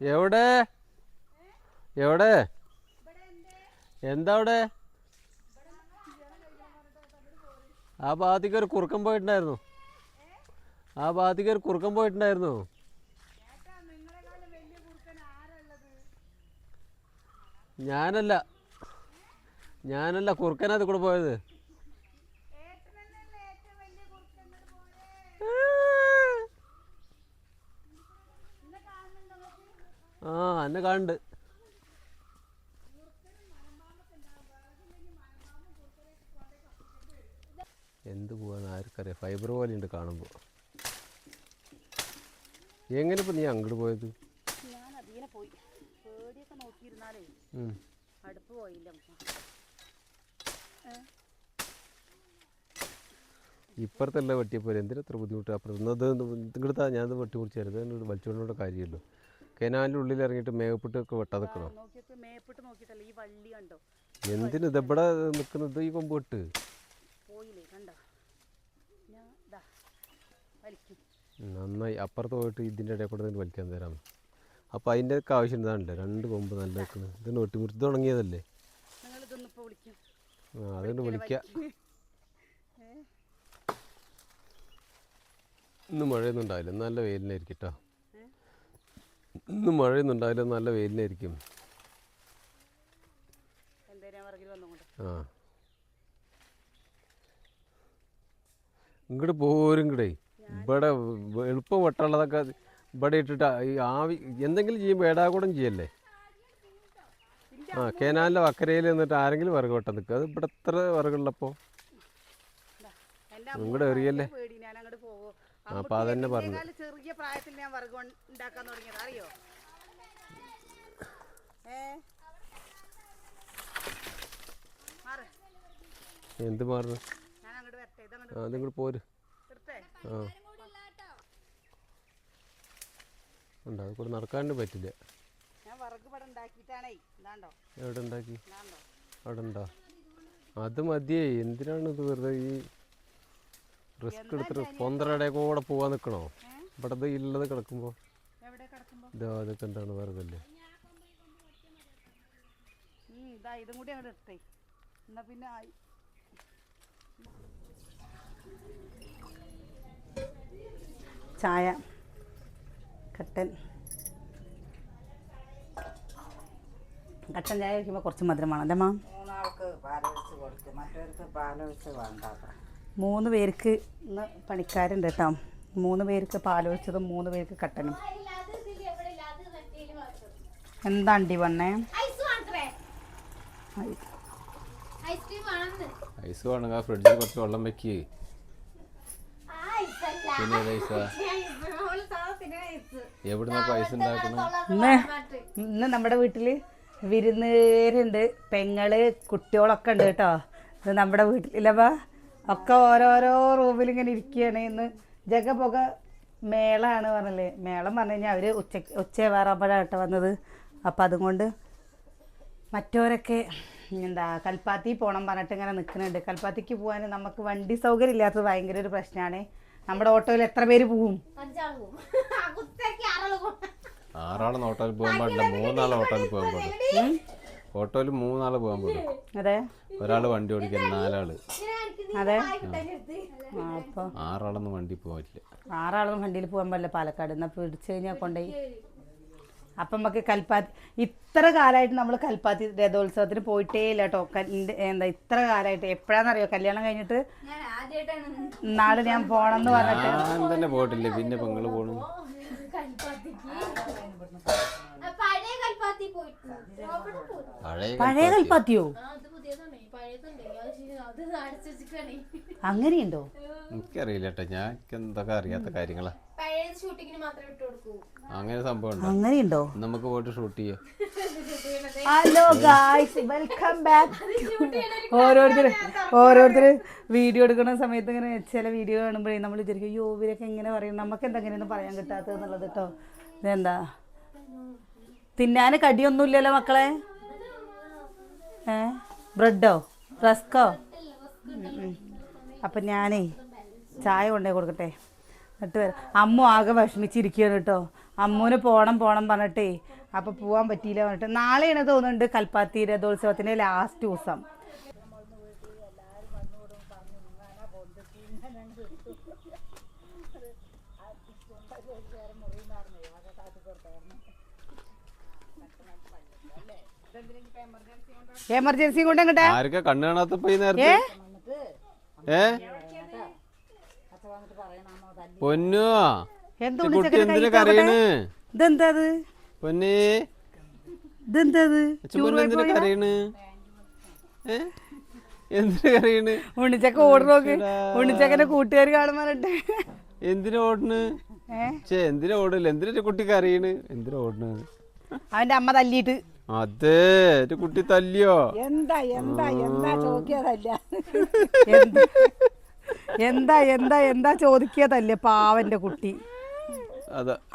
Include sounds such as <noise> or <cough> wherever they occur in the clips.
എവിടെ? എവിടെ? എന്താ അവിടെ? ആ ഭാഗത്തേക്ക് ഒരു കുറുക്കം പോയിട്ടുണ്ടായിരുന്നു. ആ ഭാഗത്തേക്ക് ഒരു കുറുക്കം പോയിട്ടുണ്ടായിരുന്നു. ഞാനല്ല. ഞാനല്ല കുറുക്കനത് കൂടെ പോയത്. ആ എന്നെ കാണുന്നുണ്ട് എന്ത് പോവാന്ന് ആർക്കറിയാം. ഫൈബർ പോലെ ഉണ്ട് കാണുമ്പോൾ എങ്ങനെ ഇപ്പം നീ അങ്ങോട്ട് പോയത്? ഞാൻ അതിനെ പോയി. പേടിയൊക്കെ നോക്കിയിരുന്നാലേ. അടുപ്പ് പോയില്ല ഇപ്പുറത്തല്ല വെട്ടിയപ്പോലെ. എന്തിനാ അത്ര ബുദ്ധിമുട്ട്? അപ്പുറത്ത് ഇങ്ങോട്ടാ ഞാനത് വെട്ടി കുറിച്ചായിരുന്നു എന്നിട്ട് വലിച്ചുകൊണ്ടോടെ കാര്യമല്ലോ. കനാലിന്റെ ഉള്ളിൽ ഇറങ്ങിയിട്ട് മേഘപ്പെട്ടൊക്കെ വെട്ടാ നിൽക്കണം മേപ്പിട്ട് നോക്കിയിട്ടല്ല ഈ വള്ളി കണ്ടോ? എന്തിന് ഇതെവിടെ നിൽക്കുന്നത് ഈ കൊമ്പ് വെട്ട്. പോയില്ലേ കണ്ടോ? ഞാൻ ദാ വലിക്കും. നന്നായി. അപ്പുറത്ത് പോയിട്ട് ഇതിന്റെ ഇടയിൽ കൂടെ നിന്ന് വലിക്കാൻ തരാം അപ്പോൾ അതിന്റെ ഒക്കെ ആവശ്യം ഇതാണല്ലേ രണ്ട് കൊമ്പ് നല്ല വെക്കുന്നത് ഇത് വെട്ടിമുറിച്ച് തുടങ്ങിയതല്ലേ? ആ അതുകൊണ്ട് വിളിക്കാം ഇന്ന് മഴയൊന്നും ഉണ്ടാവില്ല നല്ല വെയിലിനായിരിക്കും കേട്ടോ ഇന്ന് മഴയൊന്നും ഉണ്ടാവില്ല നല്ല വെയിലിനായിരിക്കും. ആ ഇങ്ങോട്ട് പോരും ഇങ്ങടേ. ഇവിടെ എളുപ്പ വെട്ടമുള്ളതൊക്കെ ഇവിടെ ഇട്ടിട്ട് ഈ ആവി എന്തെങ്കിലും ചെയ്യുമ്പോൾ ഏടാകൂടം ചെയ്യല്ലേ? ആ കെനാലിന്റെ വക്കരയിൽ നിന്നിട്ട് ആരെങ്കിലും വിറക് വെട്ടാൻ നിൽക്കുക അത് ഇവിടെ എത്ര വിറകുള്ളപ്പോൾ നിങ്ങളുടെ എറിയല്ലേ പേടി ഞാൻ അങ്ങോട്ട് പോകും അപ്പോൾ അതന്നെ പറഞ്ഞു ചെറിയ പ്രായത്തിൽ ഞാൻ വർഗം ഉണ്ടാക്കാൻ തുടങ്ങിയത് അറിയോ? എന്ത് മാറണം ആ അതിങ്ങോട്ട് പോര്. ആ. ഉണ്ട് അത് കൂടെ നടക്കാണ്ട് പറ്റില്ല. എവിടെ ഉണ്ടാക്കി? അവിടെ ഉണ്ടോ അത് മതിയേ എന്തിനാണ് ഇത് വെറുതെ ഈ റിസ്ക് എടുത്തിട്ട് പൊന്തരയുടെ കൂടെ പോവാൻ നിൽക്കണോ ഇവിടെ ഇല്ലത് കിടക്കുമ്പോൾ ഇതാ അതൊക്കെ എന്താണ് വേറെ ഉം, ഇതാ ഇതും കൂടി എന്നാ പിന്നെ ആയി. ചായ കട്ടൻ. കട്ടൻ ചായ കഴിക്കുമ്പോൾ കുറച്ച് മധുരമാണ് അല്ലേ മാം? മൂന്നാൾക്ക് പാലൊഴിച്ച് കൊടുത്ത് മറ്റവർക്ക് പാലൊഴിച്ച് വേണ്ടാത്ത മൂന്ന് പേർക്ക് ഇന്ന് പണിക്കാരുണ്ട് കേട്ടോ. മൂന്ന് പേർക്ക് പാലൊഴിച്ചതും മൂന്ന് പേർക്ക് കട്ടനും. എന്താ അണ്ടി വണ്ണേ ഐസ് വേണം. വേണമെങ്കിൽ ഫ്രിഡ്ജിൽ കുറച്ച് വെള്ളം വെക്ക്. പിന്നെ എവിടുന്ന ഉണ്ടാക്കണം? ഇന്ന് ഇന്ന് നമ്മുടെ വീട്ടിൽ വിരുന്നുകാരുണ്ട്. പെങ്ങൾ കുട്ടികളൊക്കെ ഉണ്ട് കേട്ടോ. ഇത് നമ്മുടെ വീട്ടിലില്ലപ്പാ ഒക്കെ ഓരോരോ റൂമിൽ ഇങ്ങനെ ഇരിക്കുകയാണ്. ഇന്ന് ജഗ പുക മേളാണ് പറഞ്ഞല്ലേ. മേളം പറഞ്ഞു കഴിഞ്ഞാൽ അവർ ഉച്ച ഉച്ച വേറാകുമ്പോഴാണ് വന്നത്. അപ്പം അതുകൊണ്ട് മറ്റോരൊക്കെ എന്താ കൽപ്പാത്തി പോകണം പറഞ്ഞിട്ട് ഇങ്ങനെ നിൽക്കുന്നുണ്ട്. കൽപ്പാത്തിക്ക് പോകാൻ നമുക്ക് വണ്ടി സൗകര്യം ഇല്ലാത്തത് ഭയങ്കര ഒരു പ്രശ്നമാണ്. നമ്മുടെ ഓട്ടോയിൽ എത്ര പേര് പോവും? ആറാൾ ഓട്ടോയിൽ പോകാൻ പാടില്ല മൂന്നാൾ ഓട്ടോയിൽ പോകാൻ പാടില്ല ഓട്ടോയിൽ മൂന്നാൾ പോകാൻ പോകും അതെ. ഒരാൾ വണ്ടി ഓടിക്കാൻ നാലാൾ. അതെ. ആറാളൊന്നും വണ്ടി പോകില്ല ആറാളൊന്നും വണ്ടിയിൽ പോകാൻ പറ്റില്ല പാലക്കാട്. എന്നാ പിടിച്ചു കഴിഞ്ഞാൽ കൊണ്ടുപോയി അപ്പം നമുക്ക് കൽപ്പാത്തി ഇത്ര കാലമായിട്ട് നമ്മൾ കൽപ്പാത്തി രഥോത്സവത്തിന് പോയിട്ടേ ഇല്ല കേട്ടോ എന്താ ഇത്ര കാലമായിട്ട് എപ്പോഴാണെന്നറിയോ കല്യാണം കഴിഞ്ഞിട്ട് നാളെ ഞാൻ പോണം എന്ന് പറഞ്ഞിട്ട് തന്നെ പോയിട്ടില്ല. പിന്നെ പെങ്ങൾ പോണു. പഴയ കൽപ്പാത്തിയോ? അങ്ങനെയുണ്ടോ? എനിക്കറിയില്ലട്ടോ ഞാൻ എന്തൊക്കെ അറിയാത്ത കാര്യങ്ങളാ. പഴയ ഷൂട്ടിങ്ങിന് മാത്രമേ ഇട്ട് കൊടുക്കൂ. അങ്ങനെ സംഭവം ഉണ്ടോ അങ്ങനെയുണ്ടോ നമുക്ക് പോയിട്ട് ഷൂട്ട് ചെയ്യാം. ഹലോ ഗായ്സ് വെൽക്കം ബാക്ക് ഓരോരുത്തർ ഓരോരുത്തർ വീഡിയോ എടുക്കുന്ന സമയത്ത് ഇങ്ങനെ ചില വീഡിയോ കാണുമ്പോഴേ നമ്മൾ വിചാരിക്കും യോ ഇവരൊക്കെ എങ്ങനെ പറയും? നമുക്ക് എന്തെങ്ങനെയൊന്നും പറയാൻ കിട്ടാത്തത് എന്നുള്ളത് കേട്ടോ ഇതെന്താ? തിന്നാൻ കടിയൊന്നുമില്ലല്ലോ മക്കളെ? ഏ? ബ്രെഡോ? റസ്കോ അപ്പം ഞാനേ ചായ കൊണ്ടേ കൊടുക്കട്ടെ. എന്നിട്ട് വരാം. അമ്മ ആകെ വിഷമിച്ചിരിക്കുകയാണ് കേട്ടോ. അമ്മൂന് പോണം പോണം പറഞ്ഞിട്ടേ. അപ്പം പോകാൻ പറ്റിയില്ല പറഞ്ഞിട്ട്. നാളെയാണ് തോന്നുന്നുണ്ട് കൽപ്പാത്തി രഥോത്സവത്തിന്റെ ലാസ്റ്റ് ദിവസം. എമർജൻസി കൊണ്ട് എങ്ങട്ടാ? കണ്ണു കാണാത്തപ്പോ ഈ നേരത്തെ? ഏ? പൊന്നു? കുട്ടി എന്തിനാ കരയണ്? എന്തിനാ കരയണ്? എന്തിനാ കരയണ്? ഉണ്ണിച്ചക്ക ഓടി നോക്ക്. ഉണ്ണിച്ചക്കന്റെ കൂട്ടുകാർ കാണുമ്പോട്ട് എന്തിനാ ഓടണ്? എന്തിനാ ഓടില്ല എന്തിനാ കുട്ടി കരയണ്? എന്തിനാ ഓടണ് അവന്റെ അമ്മ തല്ലിയിട്ട്. അതെ ഒരു കുട്ടി തല്ലിയോ? എന്താ എന്താ എന്താ ചോദിക്കാതല്ല? എന്താ എന്താ എന്താ ചോദിക്കാതല്ലേ പാവന്റെ കുട്ടി?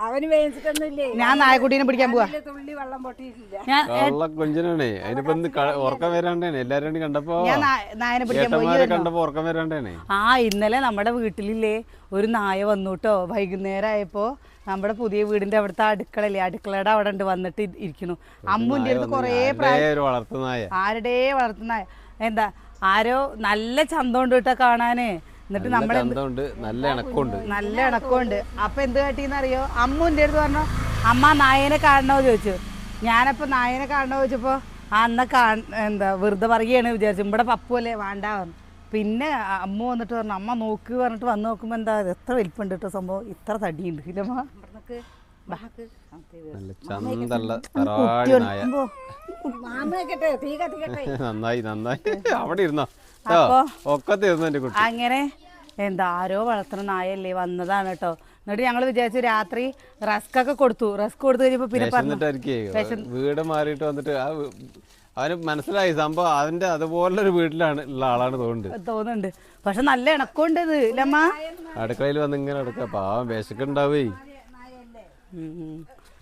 അവന് വേദിച്ചിട്ടൊന്നുമില്ലേ ഞാൻ നായക്കുട്ടീനെ പിടിക്കാൻ പോവാ. തുള്ളി വെള്ളം പൊട്ടിയിട്ടില്ല. ഞാൻ കള്ള കൊഞ്ചനാണേ. അതിനിപ്പോ എന്ത് ക- ഉറക്കം വരാണ്ടേനെ എല്ലാരും കൂടി കണ്ടപ്പോ ഞാൻ നാ- നായനെ പിടിക്കാൻ പോയി ഏട്ടന്മാരെ കണ്ടപ്പോ ഉറക്കം വരാണ്ടേനെ ആ ഇന്നലെ നമ്മുടെ വീട്ടിലില്ലേ ഒരു നായ വന്നു കേട്ടോ വൈകുന്നേരം ആയപ്പോ നമ്മുടെ പുതിയ വീടിന്റെ അവിടുത്തെ അടുക്കളയില്ലേ അടുക്കളയുടെ അവിടെ ഉണ്ട് വന്നിട്ട് ഇ- ഇരിക്കുന്നു. അമ്മുന്റെ അടുത്ത് കുറേ പ്രായം ഒരു വളർത്തുന്നായ ആരുടെ വളർത്തുന്ന എന്താ ആരോ നല്ല ചന്തമുണ്ട് കേട്ടോ കാണാന്. എന്നിട്ട് ചന്തമുണ്ട് നല്ല ഇണക്കമുണ്ട്. നല്ല ഇണക്കമുണ്ട്. അപ്പൊ എന്ത് കാട്ടിന്ന് അറിയോ അമ്മ എന്റെ അടുത്ത് പറഞ്ഞു അമ്മ നായനെ കാണണോ? ചോദിച്ചു. ഞാനപ്പോ നായനെ കാണണോ ചോദിച്ചപ്പോ അന്ന കാ എന്താ വെറുതെ പറയുകയാണ് വിചാരിച്ചു. ഇവിടെ പപ്പു അല്ലേ വേണ്ട പറഞ്ഞു. പിന്നെ അമ്മ വന്നിട്ട് പറഞ്ഞു അമ്മ നോക്ക് പറഞ്ഞിട്ട് വന്ന് നോക്കുമ്പോ എന്താ എത്ര വലിപ്പുണ്ട് കേട്ടോ സംഭവം. ഇത്ര തടിയുണ്ട്. ഇല്ലമ്മ നല്ല ചന്തള്ള തറാടി നായ. <laughs> നന്നായി നന്നായി. അവിടെ ഇരുന്നോ? ഒക്കത്തെ ഇരുന്നു എന്റെ കുട്ടി? അങ്ങനെ എന്താ ആരോ വളർത്തുന്ന നായല്ലേ വന്നതാണ് കേട്ടോ. എന്നിട്ട് ഞങ്ങൾ വിചാരിച്ചു രാത്രി റസ്ക് ഒക്കെ കൊടുത്തു. റസ്ക് കൊടുത്തു കഴിഞ്ഞപ്പോ പിന്നെ പറഞ്ഞു വിശന്നിട്ടായിരിക്കേ വീട് മാറിയിട്ട് വന്നിട്ട് ആ അവന് മനസ്സിലായി സംഭവം അവന്റെ അതുപോലൊരു വീട്ടിലാണ് ഉള്ള ആളാണ് തോന്നുന്നുണ്ട്. തോന്നുന്നുണ്ട്. പക്ഷെ നല്ല ഇണക്കമുണ്ട് ഇത് ഇല്ലമ്മ. അടുക്കളയിൽ വന്ന് ഇങ്ങനെ അടുക്ക പാവം വിശക്കുണ്ടാവേ.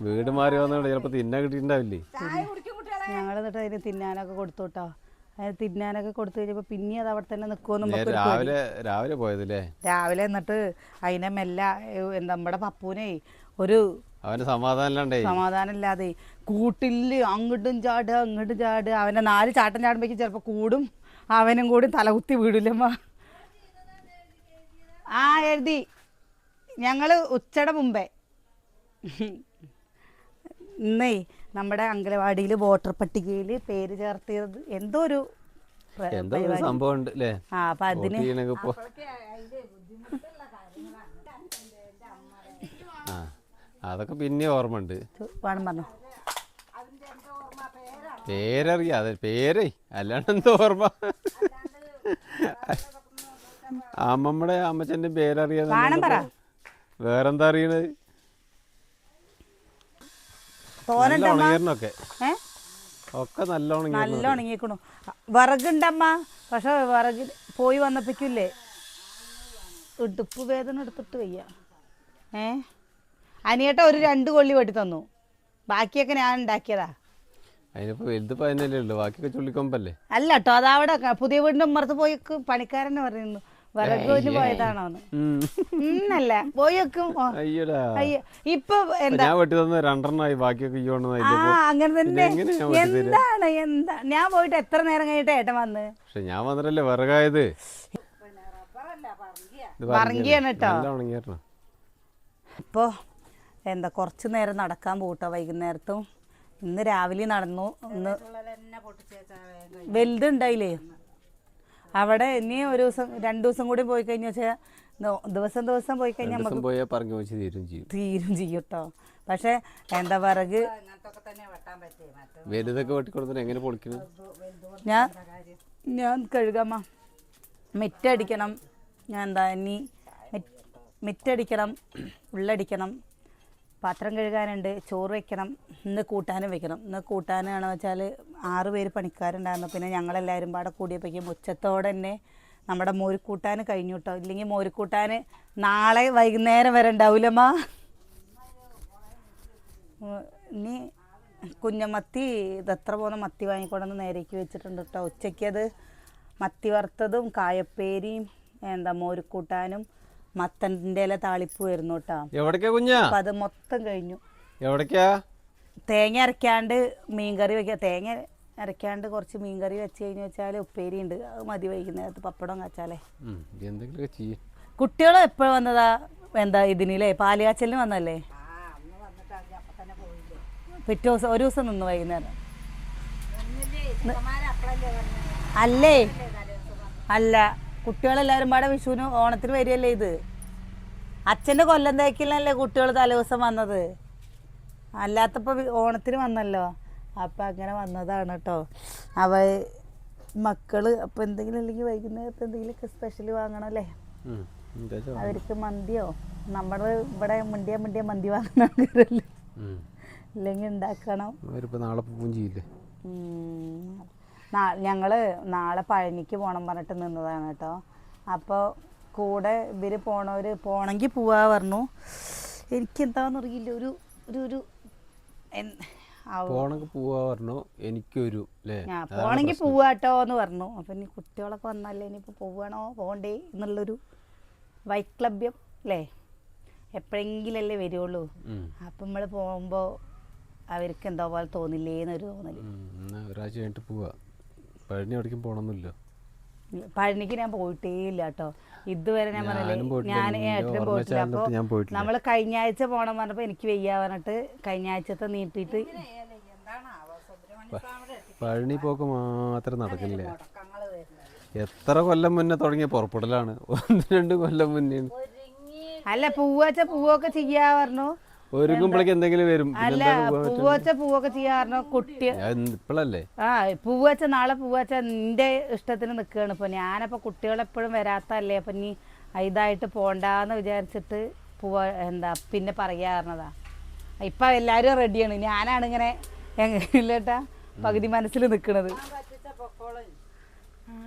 വീട് മാറി വന്നോണ്ട് ചിലപ്പോ തിന്നാൻ കിട്ടിയിട്ടുണ്ടാവില്ലേ? ഞങ്ങൾ എന്നിട്ട് അതിന് തിന്നാനൊക്കെ കൊടുത്തു കേട്ടോ അതിന് തിന്നാനൊക്കെ കൊടുത്തു കഴിഞ്ഞപ്പോ പിന്നെ അത് അവിടെ തന്നെ നിൽക്കുമെന്ന് രാവിലെ രാവിലെ പോയതല്ലേ? രാവിലെ എന്നിട്ട് അതിനെ മെല്ല നമ്മുടെ പപ്പൂനെ ഒരു അവന് സമാധാനം സമാധാനം ഇല്ലാതെ കൂട്ടിൽ അങ്ങോട്ടും ചാടുക അങ്ങോട്ടും ചാടുക. അവന്റെ നാല് ചാട്ടം ചാടുമ്പോഴേക്കും ചിലപ്പോൾ കൂടും. അവനും കൂടി തലകുത്തി വീടില്ലമ്മ. ആ എഴുതി. ഞങ്ങൾ ഉച്ചയുടെ മുമ്പേ ഇന്നേ നമ്മുടെ അംഗനവാടിയിൽ വോട്ടർ പട്ടികയിൽ പേര് ചേർത്തിയത് എന്തോ ഒരു എന്തോ ഒരു സംഭവം ഉണ്ട് അല്ലേ ആ അപ്പം അതിന് ആ അതൊക്കെ പിന്നെ ഓർമ്മ ഉണ്ട് വേണം പറഞ്ഞു. പേരറിയാ അതെ പേരേ. അല്ലാണ്ട് എന്തോ ഓർമ്മ. അമ്മമ്മടെ അമ്മച്ചന്റെ പേരറിയാതെ വേണം പറ. വേറെന്താ അറിയണത്? തോനെ നല്ല ഉണങ്ങിയറിനൊക്കെ ഏ? ഒക്കെ നല്ല ഉണങ്ങി നല്ല ഉണങ്ങിക്കണു വിറകുണ്ടമ്മ പക്ഷെ വിറകിൽ പോയി വന്നപ്പോഴേക്കില്ലേ ഇടുപ്പ് വേദന എടുത്തിട്ട് വയ്യ. ഏ? അനിയേട്ട ഒരു രണ്ട് കൊള്ളി വെട്ടി തന്നു. ബാക്കിയൊക്കെ ഞാൻ ഉണ്ടാക്കിയതാ. അതിനിപ്പോ വലുത് പതിനല്ലേ ഉള്ളു. ബാക്കിയൊക്കെ ചുള്ളിക്കൊമ്പല്ലേ? അല്ല കേട്ടോ അതവിടെ പുതിയ വീടിന്റെ ഉമ്മറത്ത് പോയി പണിക്കാരനെ പറയുന്നു ഓ, ഇപ്പൊ ഇപ്പൊ എന്താ? ഞാൻ വെട്ടി തന്ന രണ്ടെണ്ണമായി ബാക്കിയൊക്കെ ആ അങ്ങനെ തന്നെ? എന്താണ് എന്താ? ഞാൻ പോയിട്ട് എത്ര നേരം കഴിഞ്ഞിട്ട് ഏട്ടൻ വന്ന്? പക്ഷെ ഞാൻ വന്നിട്ടല്ലേ വിറകായത്. പറങ്കിയാണ് കേട്ടോ. എന്താ കുറച്ച് നേരം നടക്കാൻ പോട്ടോ വൈകുന്നേരത്തും. ഇന്ന് രാവിലെ നടന്നു. ഇന്ന് വലുതുണ്ടായില്ലേ? അവിടെ ഇനി ഒരു ദിവസം രണ്ടു ദിവസം കൂടി പോയി കഴിഞ്ഞാൽ വെച്ചാൽ ദിവസം ദിവസം പോയി കഴിഞ്ഞാൽ നമുക്ക് പോയാൽ പറഞ്ഞു വെച്ച് തീരും ചെയ്യും. തീരും ചെയ്യും കേട്ടോ പക്ഷെ എന്താ മറ്റേ വലുതൊക്കെ വെട്ടിക്കൊടുത്തിട്ട് എങ്ങനെ പൊളിക്കണം? ഞാൻ ഞാൻ കഴുകാമ്മ. മെറ്റടിക്കണം. ഞാൻ എന്താ ഇനി മിറ്റടിക്കണം. ഉള്ളടിക്കണം. പാത്രം കഴുകാനുണ്ട് ചോറ് വെക്കണം ഇന്ന് കൂട്ടാനും വെക്കണം. ഇന്ന് കൂട്ടാനാണെന്ന് വെച്ചാൽ ആറ് പേര് പണിക്കാരുണ്ടായിരുന്നു. പിന്നെ ഞങ്ങളെല്ലാവരും പാടെ കൂടിയപ്പോഴേക്കും ഉച്ചത്തോടെ തന്നെ നമ്മുടെ മോരിക്കൂട്ടാൻ കഴിഞ്ഞു കേട്ടോ. ഇല്ലെങ്കിൽ മോരിക്കൂട്ടാൻ നാളെ വൈകുന്നേരം വരെ ഉണ്ടാവില്ലമ്മ ഇനി കുഞ്ഞമത്തി ഇതെത്ര പോകുന്ന മത്തി വാങ്ങിക്കൊണ്ടെന്ന് നേരേക്ക് വെച്ചിട്ടുണ്ട് കേട്ടോ. ഉച്ചയ്ക്കത് മത്തി വറുത്തതും കായപ്പേരിയും എന്താ മോരുക്കൂട്ടാനും മത്തന്റെ ഇല താളിപ്പ് വരുന്നു കേട്ടോ. എവിടേക്കാ കുഞ്ഞാ? അപ്പം അത് മൊത്തം കഴിഞ്ഞു. എവിടേക്കാ? തേങ്ങ അരക്കാണ്ട് മീൻകറി വെക്കുക തേങ്ങ അരക്കാണ്ട് കുറച്ച് മീൻകറി വെച്ച് കഴിഞ്ഞു വെച്ചാൽ ഉപ്പേരി ഉണ്ട്. അത് മതി വൈകുന്നേരത്ത് പപ്പടം കച്ചാലേ. എന്തെങ്കിലുമൊക്കെ ചെയ്യും. കുട്ടികൾ എപ്പോഴും വന്നതാ? എന്താ ഇതിനില്ലേ പാലുകാച്ചലിന് വന്നല്ലേ? പിറ്റേ ദിവസം ഒരു ദിവസം നിന്ന് വൈകുന്നേരം. അല്ലേ? അല്ല. കുട്ടികളെല്ലാവരും പാടെ വിഷുവിന് ഓണത്തിന് വരികയല്ലേ ഇത്? അച്ഛന്റെ കൊല്ലം തേക്കിലല്ലേ കുട്ടികൾ തലേദിവസം വന്നത്? അല്ലാത്തപ്പോൾ ഓണത്തിന് വന്നല്ലോ. അപ്പം അങ്ങനെ വന്നതാണ് കേട്ടോ അവ മക്കൾ അപ്പം എന്തെങ്കിലും അല്ലെങ്കിൽ വൈകുന്നേരത്ത് എന്തെങ്കിലുമൊക്കെ സ്പെഷ്യൽ വാങ്ങണം അല്ലേ? എന്താ വെച്ചാ വാ. അവർക്ക് മന്തിയോ? നമ്മൾ ഇവിടെ മുണ്ടിയ മുണ്ടിയ മന്തി വാങ്ങണ അല്ലെങ്കിൽ ഉണ്ടാക്കണം. നാളെ പോവും ഞങ്ങൾ നാളെ പഴനിക്ക് പോകണം പറഞ്ഞിട്ട് നിന്നതാണ് കേട്ടോ. അപ്പോൾ കൂടെ ഇവർ പോണവർ പോണെങ്കിൽ പോവാ പറഞ്ഞു. എനിക്ക് എന്താണെന്നറിയില്ല ഒരു ഒരു ഒരു പോണെങ്കിൽ പോവാ പറഞ്ഞു എനിക്കൊരു പോണെങ്കിൽ പോവാട്ടോ എന്ന് പറഞ്ഞു. അപ്പം ഇനി കുട്ടികളൊക്കെ വന്നല്ലേ ഇനിയിപ്പോൾ പോവണോ പോകണ്ടേ എന്നുള്ളൊരു വൈക്ലഭ്യം അല്ലേ എപ്പോഴെങ്കിലല്ലേ വരുള്ളൂ. അപ്പം നമ്മൾ പോകുമ്പോൾ അവർക്ക് എന്തോ പോലെ തോന്നില്ലേ എന്നൊരു തോന്നൽ ഒരാഴ്ച കഴിഞ്ഞിട്ട് പോവാ. പഴനി എവിടേക്കും പോകണമെന്നില്ല പഴനിക്ക് ഞാൻ പോയിട്ടേ ഇല്ല കേട്ടോ ഇതുവരെ ഞാൻ പറഞ്ഞില്ല ഞാൻ ഏട്ടനും പോയിട്ടില്ല. അപ്പോൾ നമ്മൾ കഴിഞ്ഞ ആഴ്ച പോകണം പറഞ്ഞപ്പോൾ എനിക്ക് വയ്യ പറഞ്ഞിട്ട് കഴിഞ്ഞ ആഴ്ചത്തെ നീട്ടിയിട്ട് സ്വാമിയുടെ പഴനി പോക്ക് മാത്രം നടക്കില്ല? എത്ര കൊല്ലം മുന്നേ തുടങ്ങിയ പുറപ്പെടലാണ്. ഒന്ന് രണ്ട് കൊല്ലം മുന്നേ. അല്ല പൂവച്ച പൂവൊക്കെ ചെയ്യാ പറഞ്ഞു. ഒരുങ്ങുമ്പോഴേക്ക് എന്തെങ്കിലും വരും. അല്ല പൂവച്ച പൂവൊക്കെ ചെയ്യാറുണ്ടോ കുട്ടി. ആ പൂവച്ച നാളെ പൂവച്ച നിന്റെ ഇഷ്ടത്തിന് നിൽക്കുകയാണ്. ഇപ്പൊ ഞാനപ്പൊ കുട്ടികളെപ്പോഴും വരാത്തല്ലേ അപ്പൊ നീ ഇതായിട്ട് പോണ്ടാന്ന് വിചാരിച്ചിട്ട് പൂവ എന്താ പിന്നെ പറയാറുന്നതാ ഇപ്പൊ എല്ലാരും റെഡിയാണ് ഞാനാണ് ഇങ്ങനെ ഇല്ലേട്ടാ പകുതി മനസ്സിൽ നിൽക്കുന്നത്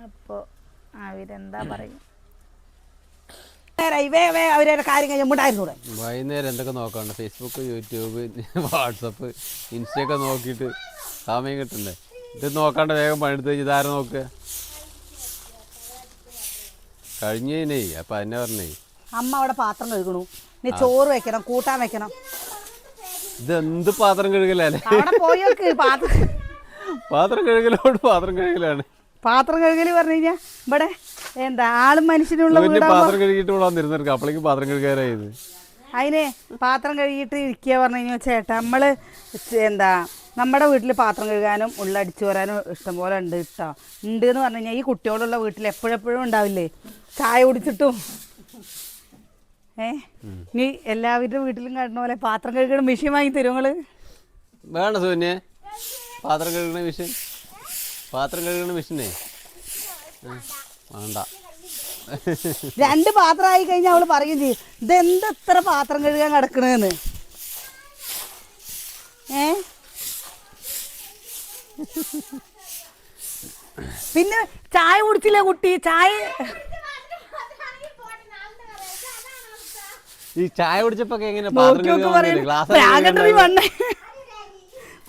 അപ്പൊ അവരെന്താ പറയും അവരുടെ കാര്യം കഴിഞ്ഞുണ്ടായിരുന്നൂടെ വൈകുന്നേരം എന്തൊക്കെ നോക്കാണ്ട്? ഫേസ്ബുക്ക് യൂട്യൂബ് വാട്സപ്പ് ഇൻസ്റ്റയൊക്കെ നോക്കിയിട്ട് സമയം കിട്ടണ്ടേ? ഇത് നോക്കാണ്ട് വേഗം പണിയെടുത്ത് ഇതാരെ നോക്കുക കഴിഞ്ഞേ അപ്പം എന്നെ പറഞ്ഞേ. അമ്മ അവിടെ പാത്രം കഴുകണു. നീ ചോറ് വെക്കണം കൂട്ടാൻ വെക്കണം. ഇത് എന്ത് പാത്രം കഴുകലല്ലേ പാത്രം പാത്രം കഴുകലോട് പാത്രം കഴുകലാണ്. പാത്രം കഴുകൽ പറഞ്ഞു കഴിഞ്ഞാൽ ഇവിടെ എന്താ ആളും മനുഷ്യനുള്ള പാത്രം കഴുകിയിട്ട് ഇവിടെ വന്നിരുന്നിരിക്കും അപ്പോഴേക്ക് പാത്രം കഴുകാനായത്. അതിന് പാത്രം കഴുകിയിട്ട് ഇരിക്കുക പറഞ്ഞു കഴിഞ്ഞാൽ ചേട്ടാ നമ്മൾ എന്താ നമ്മുടെ വീട്ടിൽ പാത്രം കഴുകാനും ഉള്ളടിച്ചു വരാനും ഇഷ്ടംപോലെ ഉണ്ട് കേട്ടോ ഉണ്ട് എന്ന് പറഞ്ഞു കഴിഞ്ഞാൽ ഈ കുട്ടികളുള്ള വീട്ടിൽ എപ്പോഴെപ്പോഴും ഉണ്ടാവില്ലേ? ചായ കുടിച്ചിട്ടും. ഏ? നീ എല്ലാവരുടെ വീട്ടിലും കാണുന്ന പോലെ പാത്രം കഴുകണ മെഷീൻ വാങ്ങി തരും നിങ്ങൾ? വേണ്ട സോന്യെ പാത്രം കഴുകണ മെഷീൻ? പാത്രം കഴുകണ മെഷീനേ? വേണ്ട. രണ്ട് പാത്രം ആയി കഴിഞ്ഞാൽ അവൾ പറയും ചെയ്യും ഇതെന്ത് ഇത്ര പാത്രം കഴുകാൻ കിടക്കണെന്ന് ഏ? പിന്നെ ചായ കുടിച്ചില്ലേ കുട്ടി? ചായ ഈ ചായ കുടിച്ചപ്പോ എങ്ങനെ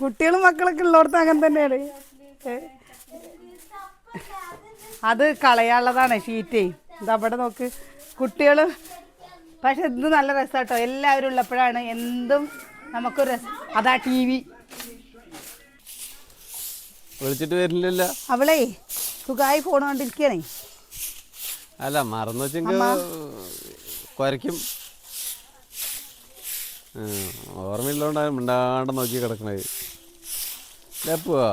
കുട്ടികളും മക്കളൊക്കെ ഉള്ളവർത്ത് അങ്ങനെ തന്നെയാണ്. ഏ? അത് കളയാനുള്ളതാണ് ഷീറ്റേ. ഇത് അവിടെ നോക്ക്. കുട്ടികൾ പക്ഷെ ഇത് നല്ല രസമാട്ടോ എല്ലാവരും ഉള്ളപ്പോഴാണ് എന്തും നമുക്കൊരു രസം. അതാ ടി വി. വിളിച്ചിട്ട് വരില്ല അവളേ സുഖമായി ഫോൺ കണ്ടിരിക്കണേ അല്ല മറന്നു വെച്ചെങ്കിൽ കുരയ്ക്കും. ഓർമ്മയില്ലോണ്ടാണ് മിണ്ടാണ്ട് നോക്കി കിടക്കണത്. പോവാ.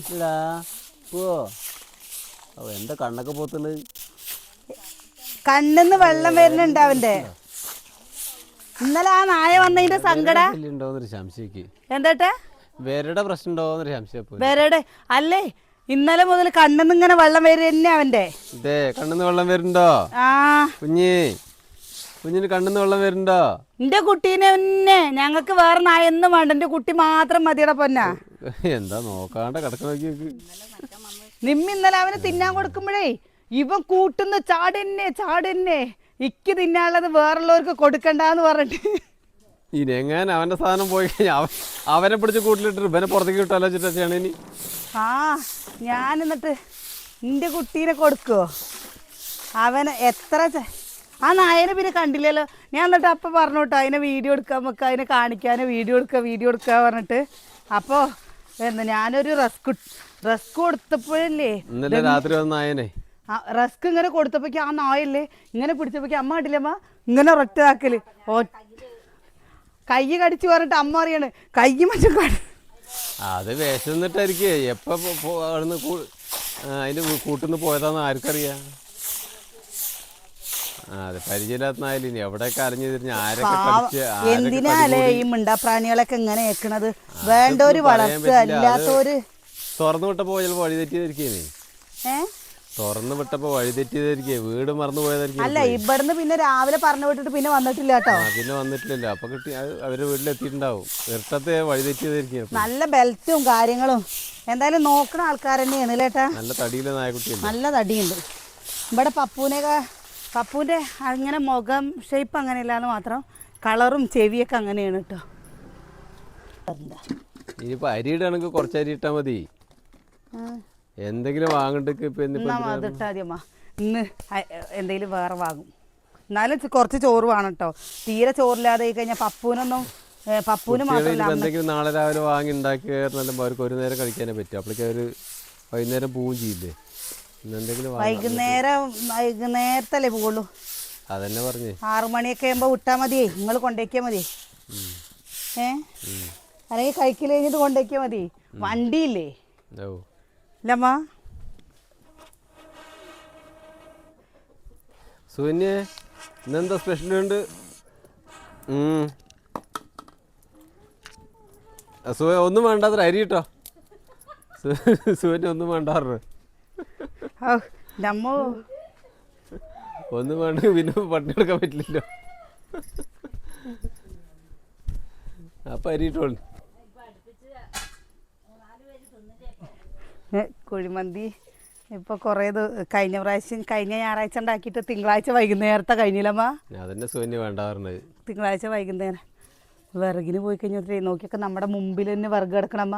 ഇടാ പോ. എന്താ കണ്ണൊക്കെ പോത്തുള്ളത് കണ്ണിന്ന് വെള്ളം വരുന്നുണ്ട് അവന്റെ ഇന്നലെ ആ നായ വന്നതിന്റെ സങ്കട? ഉണ്ടോന്നൊരു സംശയക്ക്. എന്താട്ടെ? വേരുടെ പ്രശ്നം ഉണ്ടോന്നൊരു സംശയം അല്ലേ? ഇന്നലെ മുതൽ കണ്ണിന്ന് ഇങ്ങനെ വെള്ളം വരും തന്നെ അവന്റെ ഇതേ കണ്ണിന്ന് വെള്ളം വരുന്നുണ്ടോ? ആ. കുഞ്ഞി കുഞ്ഞിന് കണ്ണിന്ന് വെള്ളം വരുന്നുണ്ടോ? എന്റെ കുട്ടീനെ ഞങ്ങക്ക് ഞങ്ങൾക്ക് വേറെ നായൊന്നും വേണ്ട. എന്റെ കുട്ടി മാത്രം മതിയുടെ പൊന്ന. <laughs> എന്താ നോക്കാണ്ട് കിടക്കണോ നിമ്മ ഇന്നലെ അവന് തിന്നാൻ കൊടുക്കുമ്പോഴേ ഇവൻ കൂട്ടുന്ന ചാടന്നെ ചാടന്നെ. ഇക്ക് തിന്നാനുള്ളത് വേറുള്ളവർക്ക് കൊടുക്കണ്ടെന്ന് പറഞ്ഞിട്ട്. ഇനി എങ്ങനെ അവന്റെ സാധനം പോയി കഴിഞ്ഞാൽ അവനെ പിടിച്ച് കൂട്ടിലിട്ട് ഇവനെ പുറത്തേക്ക് വിട്ടാലോ ചിട്ടാണ് ഇനി. ആ ഞാൻ എന്നിട്ട് എന്റെ കുട്ടീനെ കൊടുക്കോ? അവന് എത്ര ആ നായനെ പിന്നെ കണ്ടില്ലല്ലോ. ഞാൻ എന്നിട്ട് അപ്പം പറഞ്ഞു കേട്ടോ അതിനെ വീഡിയോ എടുക്കാൻ നമുക്ക് അതിനെ കാണിക്കാൻ വീഡിയോ എടുക്കുക വീഡിയോ എടുക്കുക പറഞ്ഞിട്ട്. അപ്പോൾ എന്താ ഞാനൊരു റസ്ക് റസ്ക് കൊടുത്തപ്പോഴല്ലേ ഇന്നലെ രാത്രി വന്ന നായനെ. റസ്ക് ഇങ്ങനെ കൊടുത്തപ്പോ ആ നായല്ലേ ഇങ്ങനെ പിടിച്ചപ്പോ അമ്മ കണ്ടില്ലമ്മ ഇങ്ങനെ ഒറ്റതാക്കൽ കൈ കടിച്ചു പറഞ്ഞിട്ട് അമ്മ അറിയാണ് കൈ മറ്റും കടി. അത് വിശന്നിട്ടായിരിക്കേ എപ്പോ അവിടുന്ന് അതിന്റെ കൂട്ടുന്ന് പോയതാന്ന് ആർക്കറിയാം. എന്തിനാലേ ഈ മിണ്ടാപ്രാണികളൊക്കെ ഇങ്ങനെ ഏക്കണത്? വേണ്ട ഒരു വളർത്തുക അല്ലാത്തോര് തുറന്നു വിട്ടപ്പോ വഴിതെറ്റിയതായിരിക്കേ തുറന്നു വിട്ടപ്പോ വഴിതെറ്റിയതായിരിക്കേ വീട് മറന്നു പോയതായിരിക്കും അല്ല ഇവിടുന്ന് പിന്നെ രാവിലെ പറഞ്ഞു വിട്ടിട്ട് പിന്നെ വന്നിട്ടില്ല കേട്ടോ. പിന്നെ വന്നിട്ടില്ലല്ലോ. അപ്പൊ കിട്ടി അവർ വീട്ടിലെത്തിണ്ടാവും വീട്ടിലെത്തിയിട്ടുണ്ടാവും. ഇരട്ടത്തെ വഴി തെറ്റിയതായിരിക്കും ചിലപ്പോ. നല്ല ബെൽറ്റും കാര്യങ്ങളും. എന്തായാലും നോക്കണ ആൾക്കാർ തന്നെയാണ് നല്ല തടിയിലെ നായക്കുട്ടി നല്ല തടിയുണ്ട്. ഇവിടെ പപ്പൂനെയൊക്കെ പപ്പൂന്റെ അങ്ങനെ മുഖം ഷേപ്പ് അങ്ങനെ അങ്ങനെയല്ലാന്ന് മാത്രം കളറും ചെവിയൊക്കെ അങ്ങനെയാണ് കേട്ടോ. ഇനിയിപ്പോ അരി ഇടാണെങ്കിൽ കുറച്ച് അരി ഇട്ടാ മതി. എന്തെങ്കിലും വാങ്ങണ്ടക്ക് ഇപ്പൊ? അതിട്ടാ മതിയമ്മ ഇന്ന് എന്തെങ്കിലും വേറെ വാങ്ങും. എന്നാലും കുറച്ച് ചോറ് വേണം കേട്ടോ. തീരെ ചോറില്ലാതെ ആയി കഴിഞ്ഞാൽ പപ്പൂനൊന്നും പപ്പുവിന് പപ്പൂന് മാത്രമല്ല എന്തെങ്കിലും നാളെ രാവിലെ വാങ്ങി ഉണ്ടാക്കി കയറുന്നല്ലോ അവർക്ക് ഒരു നേരം കഴിക്കാനേ പറ്റും. അപ്പോഴേക്കും അവർ വൈകുന്നേരം പോവും ചെയ്യില്ലേ. വൈകുന്നേരം വൈകുന്നേരത്തല്ലേ പോകുള്ളൂ അതന്നെ പറഞ്ഞു. ആറു മണിയൊക്കെ ആകുമ്പോ വിട്ടാ മതിയേ. നിങ്ങൾ കൊണ്ടേക്കിയാ മതി ഏ അല്ലെങ്കിൽ കഴിക്കൽ കഴിഞ്ഞിട്ട് കൊണ്ടേക്കിയാ മതി വണ്ടിയില്ലേ? ഇല്ലമ്മ. സുകന്യെ ഇന്നെന്താ സ്പെഷ്യൽ ഉണ്ട്. ആ, ഒന്നും വേണ്ടാത്ര അരി കിട്ടോ സൂര്യ ഒന്നും വേണ്ടാറ് നമ്മോ ഒന്നും വേണ്ട പിന്നെ പട്ടിണി എടുക്കാൻ പറ്റില്ലല്ലോ. അപ്പൊ അരി ഇട്ടോളൂ ഏ, കുഴിമന്തി. ഇപ്പൊ കൊറേ കഴിഞ്ഞ പ്രാവശ്യം കഴിഞ്ഞ ഞായറാഴ്ച ഉണ്ടാക്കിയിട്ട് തിങ്കളാഴ്ച വൈകുന്നേരത്തെ കഴിഞ്ഞില്ലമ്മ. അതന്നെ സുകന്യ വേണ്ട പറഞ്ഞത്. തിങ്കളാഴ്ച വൈകുന്നേരം. വിറകിന് പോയി കഴിഞ്ഞാൽ നോക്കിയൊക്കെ നമ്മുടെ മുമ്പിൽ തന്നെ വിറക് കിടക്കണമ്മ.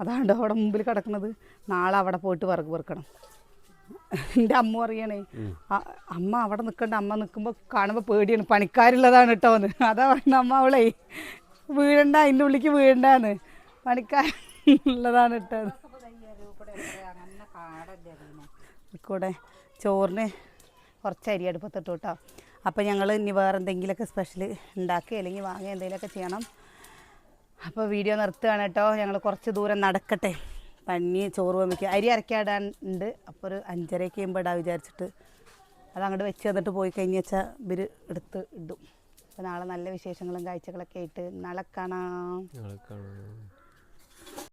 അതാണ്ട് അവിടെ മുമ്പിൽ കിടക്കുന്നത്? നാളെ അവിടെ പോയിട്ട് വിറക് പെറുക്കണം. എന്റെ അമ്മ പറയണേ അമ്മ അവിടെ നിൽക്കണ്ട. അമ്മ നിൽക്കുമ്പോൾ കാണുമ്പോൾ പേടിയാണ്. പണിക്കാരുള്ളതാണ് കേട്ടോ എന്ന് അതാ പറഞ്ഞ അമ്മ അവളെ വീഴണ്ട അതിന്റെ ഉള്ളിക്ക് വീഴണ്ടാന്ന്. പണിക്കാരുള്ളതാണ് കേട്ടോ കൂടെ ചോറിന് കുറച്ച് അരി അടുപ്പത്തിട്ടു കേട്ടോ. അപ്പോൾ ഞങ്ങൾ ഇനി വേറെ എന്തെങ്കിലുമൊക്കെ സ്പെഷ്യൽ ഉണ്ടാക്കി അല്ലെങ്കിൽ വാങ്ങുക എന്തെങ്കിലുമൊക്കെ ചെയ്യണം. അപ്പോൾ വീഡിയോ നിർത്തുകയാണ് കേട്ടോ. ഞങ്ങൾ കുറച്ച് ദൂരം നടക്കട്ടെ. പന്നി ചോറ് വമിക്കുക. അരി അരക്കാടാൻ ഉണ്ട് അപ്പോൾ ഒരു അഞ്ചരയ്ക്ക് കഴിയുമ്പോൾ ഇടാൻ വിചാരിച്ചിട്ട്. അത് അങ്ങോട്ട് വെച്ച് തന്നിട്ട് പോയി കഴിഞ്ഞ് വെച്ചാൽ ഇവർ എടുത്ത് ഇടും. അപ്പോൾ നാളെ നല്ല വിശേഷങ്ങളും കാഴ്ചകളൊക്കെ ആയിട്ട് നാളെ കാണാം.